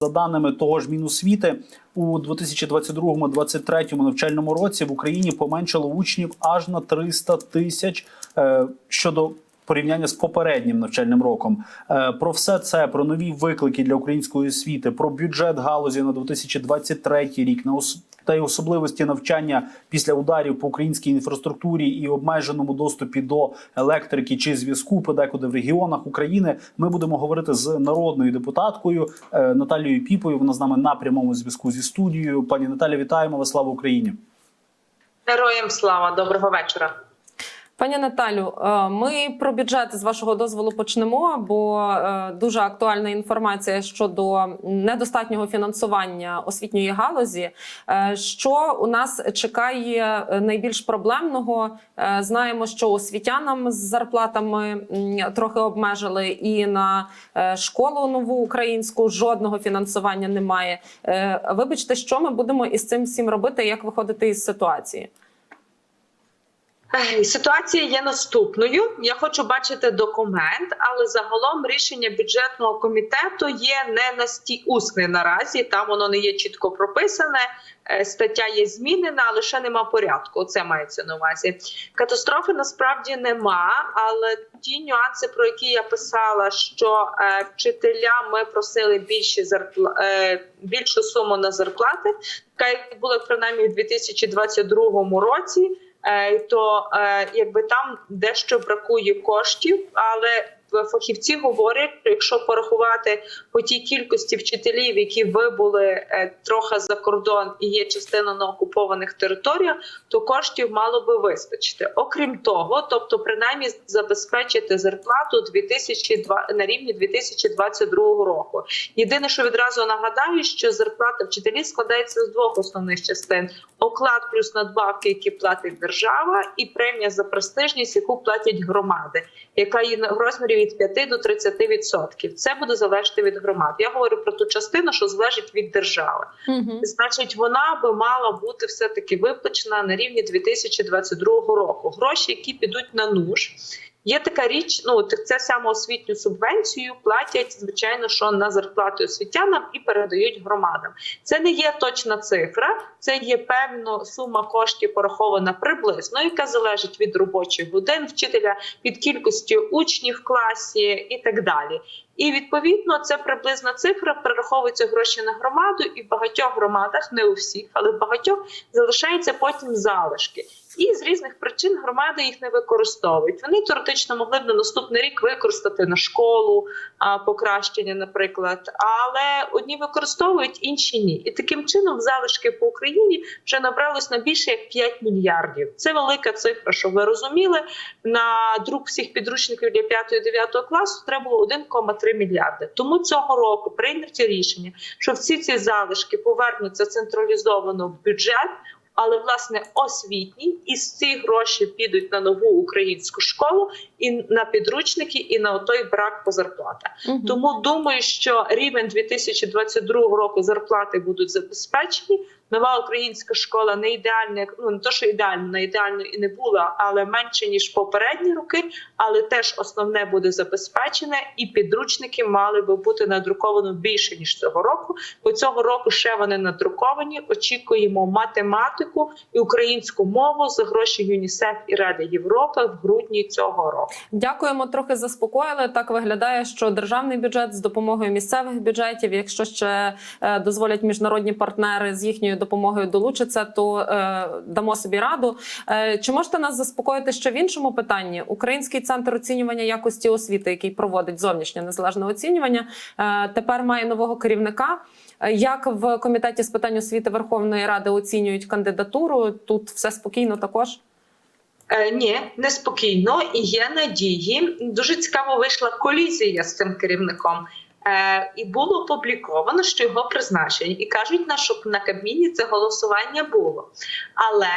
За даними того ж Міносвіти, у 2022-2023 навчальному році в Україні поменшало учнів аж на 300 тисяч е, щодо порівняння з попереднім навчальним роком. Е, Про все це, про нові виклики для української освіти, про бюджет галузі на 2023 рік, на ос- та й особливості навчання після ударів по українській інфраструктурі і обмеженому доступі до електрики чи зв'язку подекуди в регіонах України. Ми будемо говорити з народною депутаткою е, Наталією Піпою. Вона з нами на прямому зв'язку зі студією. Пані Наталі, вітаємо вас! Слава Україні! Героям слава, доброго вечора. Пані Наталю, е, ми про бюджет з вашого дозволу почнемо, бо е, дуже актуальна інформація щодо недостатнього фінансування освітньої галузі. Е, Що у нас чекає найбільш проблемного? Знаємо, що освітянам з зарплатами трохи обмежили, і на школу нову українську жодного фінансування немає. Вибачте, що ми будемо із цим всім робити? Як виходити із ситуації? Ситуація є наступною. Я хочу бачити документ, але загалом рішення бюджетного комітету є не насті усне наразі. Там воно не є чітко прописане. Е, Стаття є змінена, але ще нема порядку. Це мається на увазі. Катастрофи насправді нема, але ті нюанси, про які я писала, що е, вчителям ми просили більші зарпла... е, більшу суму на зарплати, яка як була принаймні в 2022 році. Е, то е, якби там дещо бракує коштів, але фахівці говорять, що якщо порахувати по тій кількості вчителів, які вибули е, трохи за кордон і є частина на окупованих територіях, то коштів мало би вистачити. Окрім того, тобто принаймні забезпечити зарплату 2002, на рівні 2022 року. Єдине, що відразу нагадаю, що зарплата вчителів складається з двох основних частин: оклад плюс надбавки, які платить держава, і премія за престижність, яку платять громади, яка є в розмірі від 5 до 30%. Це буде залежати від громад. Я говорю про ту частину, що залежить від держави. Угу. Значить, вона би мала бути все таки виплачена на рівні 2022 року. Гроші, які підуть на нуж. Є така річ, ну це саме освітню субвенцію платять, звичайно, що на зарплати освітянам і передають громадам. Це не є точна цифра, це є певна сума коштів порахована приблизно, яка залежить від робочих годин вчителя, від кількості учнів в класі і так далі. І відповідно це приблизна цифра перераховуються гроші на громаду, і в багатьох громадах, не у всіх, але в багатьох залишаються потім залишки. І з різних причин громади їх не використовують. Вони теоретично могли б на наступний рік використати на школу покращення, наприклад. Але одні використовують, інші ні. І таким чином залишки по Україні вже набралось на більше як 5 мільярдів. Це велика цифра, щоб ви розуміли. На друк всіх підручників для 5-9 класу треба було 1,3 мільярди. Тому цього року прийняті рішення, що всі ці залишки повернуться централізовано в бюджет. Але власне освітні і з цих гроші підуть на нову українську школу і на підручники, і на той брак по зарплатах. Угу. Тому думаю, що рівень 2022 року зарплати будуть забезпечені. Нова українська школа не ідеальна, ну не то, що ідеальна, не ідеально і не була, але менше ніж попередні роки. Але теж основне буде забезпечене, і підручники мали би бути надруковані більше ніж цього року. Бо цього року ще вони надруковані. Очікуємо математику і українську мову за гроші ЮНІСЕФ і Ради Європи в грудні цього року. Дякуємо, трохи заспокоїли. Так виглядає, що державний бюджет з допомогою місцевих бюджетів, якщо ще е, дозволять міжнародні партнери з їхньою допомогою долучиться, то е, дамо собі раду. Е, чи можете нас заспокоїти ще в іншому питанні? Український центр оцінювання якості освіти, який проводить зовнішнє незалежне оцінювання, е, тепер має нового керівника. Е, Як в комітеті з питань освіти Верховної Ради оцінюють кандидатуру? Тут все спокійно також. Е, ні, неспокійно і є надії. Дуже цікаво вийшла колізія з цим керівником. Е, і було опубліковано, що його призначення, і кажуть, на що на Кабміні це голосування було. Але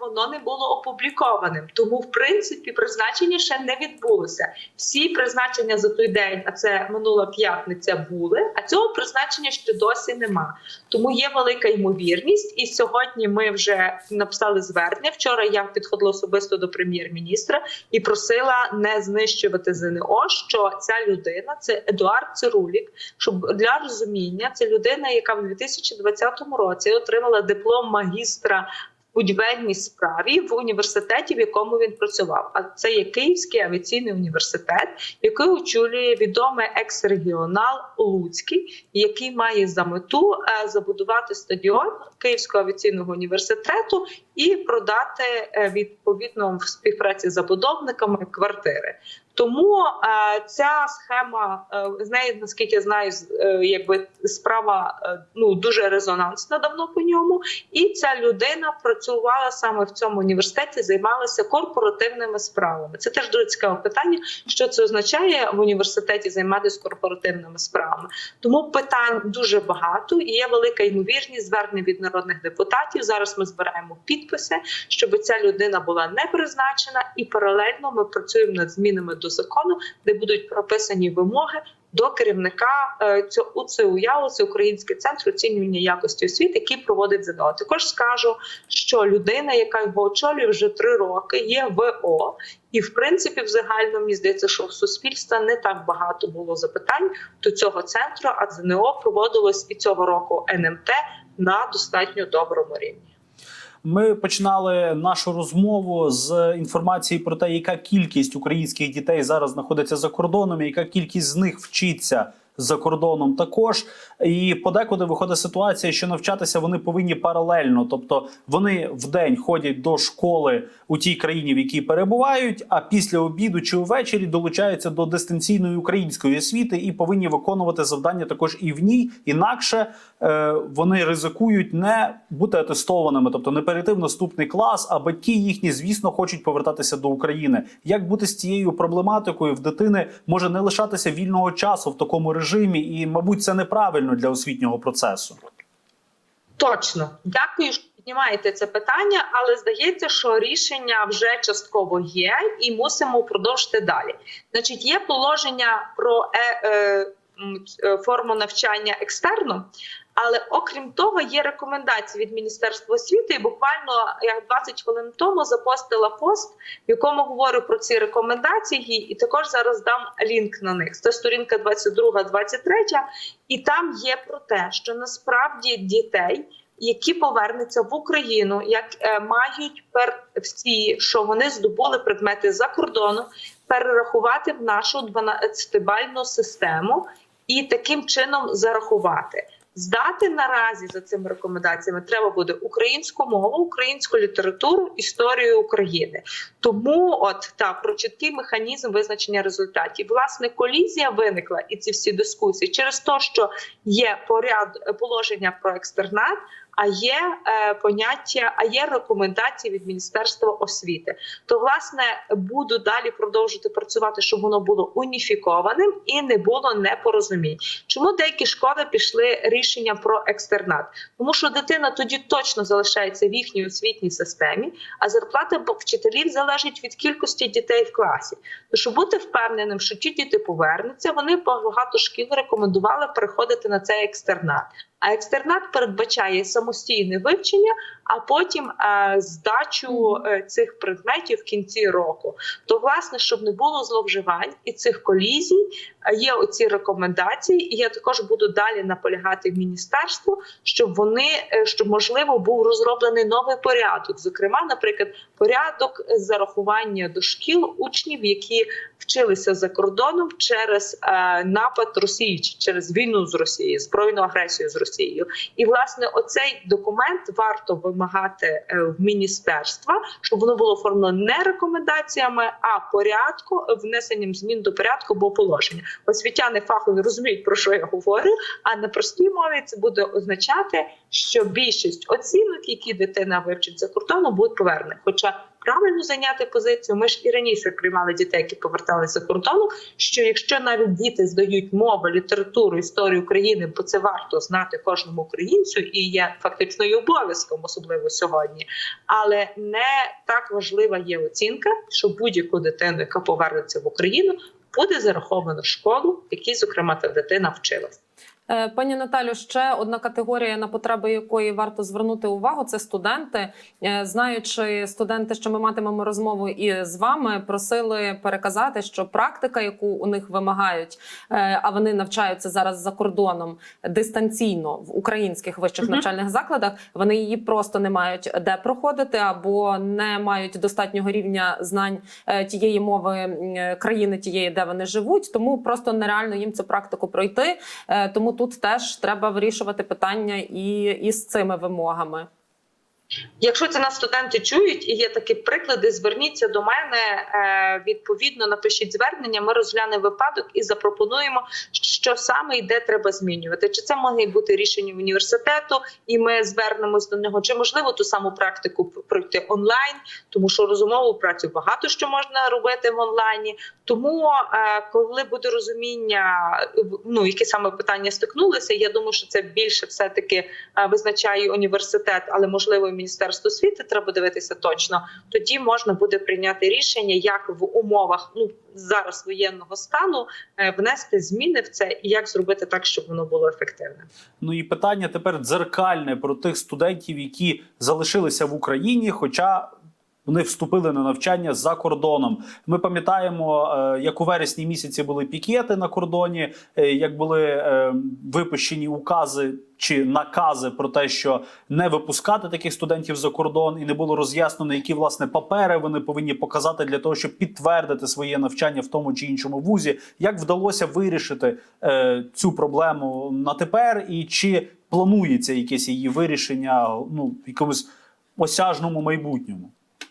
воно не було опублікованим. Тому, в принципі, призначення ще не відбулося. Всі призначення за той день, а це минула п'ятниця, були. А цього призначення ще досі нема. Тому є велика ймовірність. І сьогодні ми вже написали звернення. Вчора я підходила особисто до прем'єр-міністра і просила не знищувати ЗНО. Що ця людина це Едуард Цирулік. Щоб для розуміння, це людина, яка в 2020 році отримала диплом магістра в будівельній справі в університеті, в якому він працював. А це є Київський авіаційний університет, який очолює відомий екс-регіонал Луцький, який має за мету е, забудувати стадіон Київського авіаційного університету і продати е, відповідно в співпраці з забудовниками квартири. Тому е, ця схема е, з нею, наскільки я знаю, е, якби справа ну дуже резонансна давно по ньому. І ця людина працювала саме в цьому університеті, займалася корпоративними справами. Це теж дуже цікаве питання, що це означає в університеті займатися корпоративними справами. Тому питань дуже багато і є велика ймовірність звернень від народних депутатів. Зараз ми збираємо підписи, щоб ця людина була не призначена, і паралельно ми працюємо над змінами до закону, де будуть прописані вимоги. До керівника е, цього УЦУЯО, це Український центр оцінювання якості освіти, який проводить ЗНО. Також скажу, що людина, яка його очолює вже три роки, є ВО, і в принципі, в загальному мені здається, що в суспільства не так багато було запитань до цього центру, а ЗНО проводилось і цього року НМТ на достатньо доброму рівні. Ми починали нашу розмову з інформації про те, яка кількість українських дітей зараз знаходиться за кордоном, і яка кількість з них вчиться за кордоном також. І подекуди виходить ситуація, що навчатися вони повинні паралельно, тобто вони в день ходять до школи у тій країні, в якій перебувають, а після обіду чи увечері долучаються до дистанційної української освіти і повинні виконувати завдання також і в ній. Інакше е, вони ризикують не бути атестованими, тобто не перейти в наступний клас. А батьки їхні, звісно, хочуть повертатися до України. Як бути з цією проблематикою в дитини може не лишатися вільного часу в такому режимі, і мабуть, це неправильно для освітнього процесу. Точно, дякую, що піднімаєте це питання, але здається, що рішення вже частково є, і мусимо продовжити далі. Значить, є положення про е, е, е, форму навчання екстерно. Але окрім того, є рекомендації від Міністерства освіти. І буквально я 20 хвилин тому запостила пост, в якому говорю про ці рекомендації, і також зараз дам лінк на них. Це сторінка 22-23, і там є про те, що насправді дітей, які повернуться в Україну, як е, мають пер всі, що вони здобули предмети за кордону, перерахувати в нашу 12-бальну систему і таким чином зарахувати. Здати наразі за цими рекомендаціями треба буде українську мову, українську літературу, історію України. Тому, от та про чіткий механізм визначення результатів. Власне, колізія виникла і ці всі дискусії через те, що є поряд положення про екстернат. А є е, поняття, а є рекомендації від Міністерства освіти. То власне буду далі продовжувати працювати, щоб воно було уніфікованим і не було непорозумінь. Чому деякі школи пішли рішення про екстернат? Тому що дитина тоді точно залишається в їхній освітній системі, а зарплата вчителів залежить від кількості дітей в класі. То щоб бути впевненим, що ті діти повернуться, вони багато шкіл рекомендували переходити на цей екстернат. А екстернат передбачає самостійне вивчення, а потім е, здачу е, цих предметів в кінці року. То, власне, щоб не було зловживань і цих колізій, е, є оці рекомендації, і я також буду далі наполягати в міністерству, щоб вони е, щоб можливо був розроблений новий порядок. Зокрема, наприклад, порядок зарахування до шкіл учнів, які вчилися за кордоном через е, напад Росії чи через війну з Росією, збройну агресію з Росією. І власне оцей документ варто вимагати е, в міністерства, щоб воно було оформлено не рекомендаціями, а порядку внесенням змін до порядку або положення. Освітяни фахові розуміють про що я говорю. А на простій мові це буде означати, що більшість оцінок, які дитина вивчить за кордоном, будуть повернені. Хоча правильно зайняти позицію. Ми ж і раніше приймали дітей, які поверталися кордону. Що якщо навіть діти здають мову, літературу, історію України, бо це варто знати кожному українцю, і є фактично і обов'язком, особливо сьогодні. Але не так важлива є оцінка, що будь-яку дитину, яка повернеться в Україну, буде зараховано школу, в якій, зокрема, та дитина вчилась. Е, Пані Наталю, ще одна категорія, на потреби якої варто звернути увагу, це студенти. Е, Знаючи студенти, що ми матимемо розмову і з вами, просили переказати, що практика, яку у них вимагають, е, а вони навчаються зараз за кордоном дистанційно в українських вищих Мгм. навчальних закладах, вони її просто не мають де проходити або не мають достатнього рівня знань тієї мови країни, тієї, де вони живуть, тому просто нереально їм цю практику пройти. Тому тут теж треба вирішувати питання і із цими вимогами. Якщо це нас студенти чують і є такі приклади, зверніться до мене е, відповідно, напишіть звернення. Ми розглянемо випадок і запропонуємо, що саме і де треба змінювати. Чи це може бути рішення університету, і ми звернемось до нього, чи можливо ту саму практику пройти онлайн, тому що розумову працю багато що можна робити в онлайні. Тому, е, коли буде розуміння, ну які саме питання стикнулися, я думаю, що це більше все таки е, визначає університет, але можливо Міністерство освіти треба дивитися точно. Тоді можна буде прийняти рішення, як в умовах ну зараз воєнного стану е, внести зміни в це і як зробити так, щоб воно було ефективне. Ну і питання тепер дзеркальне про тих студентів, які залишилися в Україні, хоча. Вони вступили на навчання за кордоном. Ми пам'ятаємо, е, як у вересні місяці були пікети на кордоні, е, як були е, випущені укази чи накази про те, що не випускати таких студентів за кордон, і не було роз'яснено, які власне папери вони повинні показати для того, щоб підтвердити своє навчання в тому чи іншому вузі. Як вдалося вирішити цю проблему на тепер, і чи планується якесь її вирішення ну в якомусь осяжному майбутньому?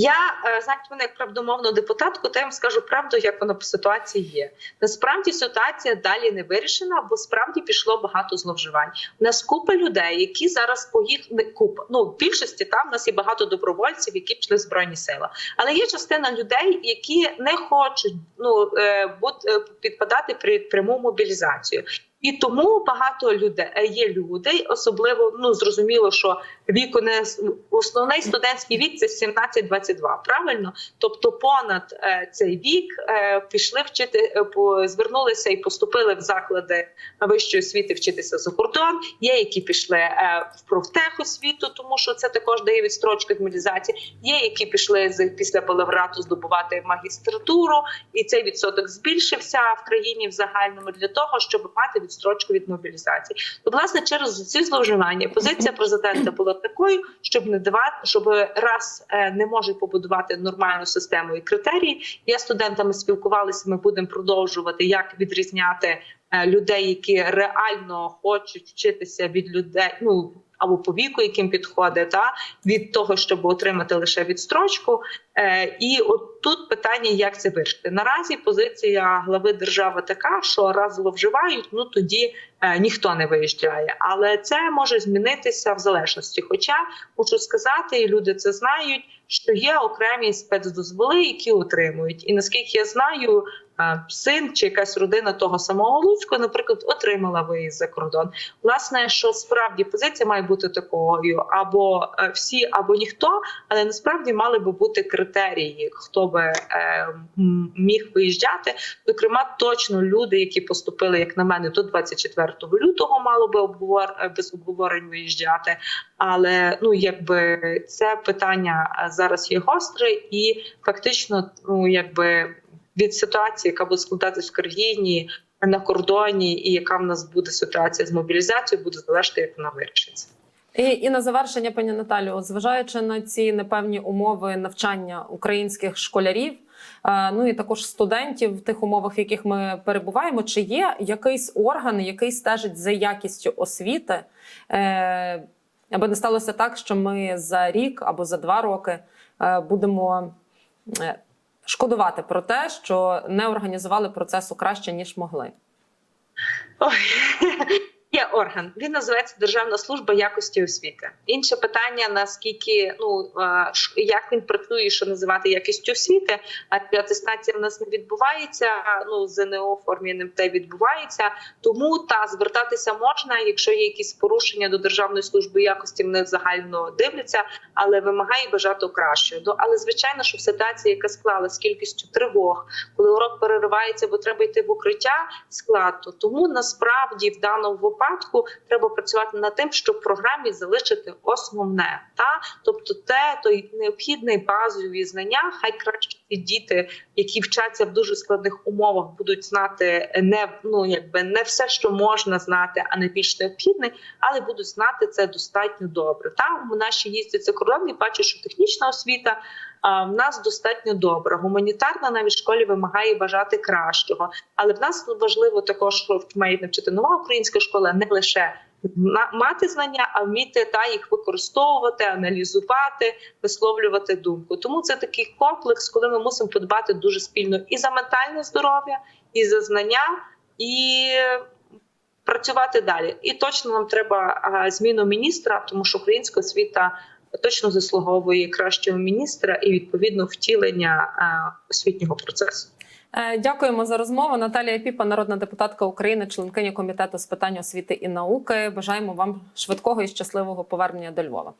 Я е, знаєте, мене як правдомовну депутатку, то я вам скажу правду, як воно по ситуації є. Насправді ситуація далі не вирішена, бо справді пішло багато зловживань. У нас купа людей, які зараз поїх... не купа. Ну в більшості там у нас є багато добровольців, які пішли в збройні сили. Але є частина людей, які не хочуть ну е, бути е, підпадати під пряму мобілізацію. І тому багато людей є люди, особливо ну зрозуміло, що віку не основний студентський вік це 17-22, правильно? Тобто, понад е, цей вік е, пішли вчити, е, звернулися і поступили в заклади вищої освіти вчитися за кордон. Є які пішли в профтехосвіту, тому що це також дає відстрочку від мобілізації. Є які пішли з після балаврату здобувати магістратуру, і цей відсоток збільшився в країні в загальному для того, щоб мати відстрочку від мобілізації. То власне через ці зловживання позиція президента була такою, щоб не давати, щоб раз не можуть побудувати нормальну систему і критерії. Я студентами спілкувалися. Ми будемо продовжувати, як відрізняти е, людей, які реально хочуть вчитися від людей. Ну або по віку, яким підходить, та від того, щоб отримати лише відстрочку. Е, і от тут питання, як це вирішити. Наразі позиція глави держави така, що раз зловживають, ну тоді е, ніхто не виїжджає. Але це може змінитися в залежності. Хоча можу сказати, і люди це знають, що є окремі спецдозволи, які отримують. І наскільки я знаю, син чи якась родина того самого Луцького, наприклад, отримала виїзд за кордон. Власне, що справді позиція має бути такою: або е, всі, або ніхто, але насправді мали би бути критерії, хто би е, міг виїжджати. Зокрема, точно люди, які поступили, як на мене, до 24 лютого, мало би обговор е, без обговорень виїжджати. Але ну якби це питання зараз є гостре, і фактично, ну якби від ситуації, яка буде складатись в країні на кордоні, і яка в нас буде ситуація з мобілізацією, буде залежати, як вона вирішиться. І, і на завершення, пані Наталю, зважаючи на ці непевні умови навчання українських школярів, е, ну і також студентів в тих умовах, в яких ми перебуваємо, чи є якийсь орган, який стежить за якістю освіти, е, аби не сталося так, що ми за рік або за два роки е, будемо шкодувати про те, що не організували процесу краще ніж могли. Ой, Є орган, він називається Державна служба якості освіти. Інше питання: наскільки ну е, як він працює, що називати якістю освіти, а атестація в нас не відбувається. Ну ЗНО формі НМТ відбувається. Тому та звертатися можна, якщо є якісь порушення до Державної служби якості, вони загально дивляться, але вимагає бажати кращого. До але звичайно, що в ситуації, яка склала з кількістю тривог, коли урок переривається, бо треба йти в укриття складно. Тому насправді в даному випадку треба працювати над тим, щоб в програмі залишити основне, та тобто те, той необхідний базові знання, хай краще ті діти, які вчаться в дуже складних умовах, будуть знати не ну якби не все, що можна знати, а найбільш необхідне, але будуть знати це достатньо добре. Там наші їздять за кордон і бачать, що технічна освіта. В нас достатньо добра. Гуманітарна навіть школі вимагає бажати кращого. Але в нас важливо також, має навчити нова українська школа, не лише мати знання, а вміти та їх використовувати, аналізувати, висловлювати думку. Тому це такий комплекс, коли ми мусимо подбати дуже спільно і за ментальне здоров'я, і за знання, і працювати далі. І точно нам треба зміну міністра, тому що українська освіта точно заслуговує кращого міністра і відповідно втілення освітнього процесу. Е, Дякуємо за розмову. Наталія Піпа, народна депутатка України, членкиня комітету з питань освіти і науки. Бажаємо вам швидкого і щасливого повернення до Львова.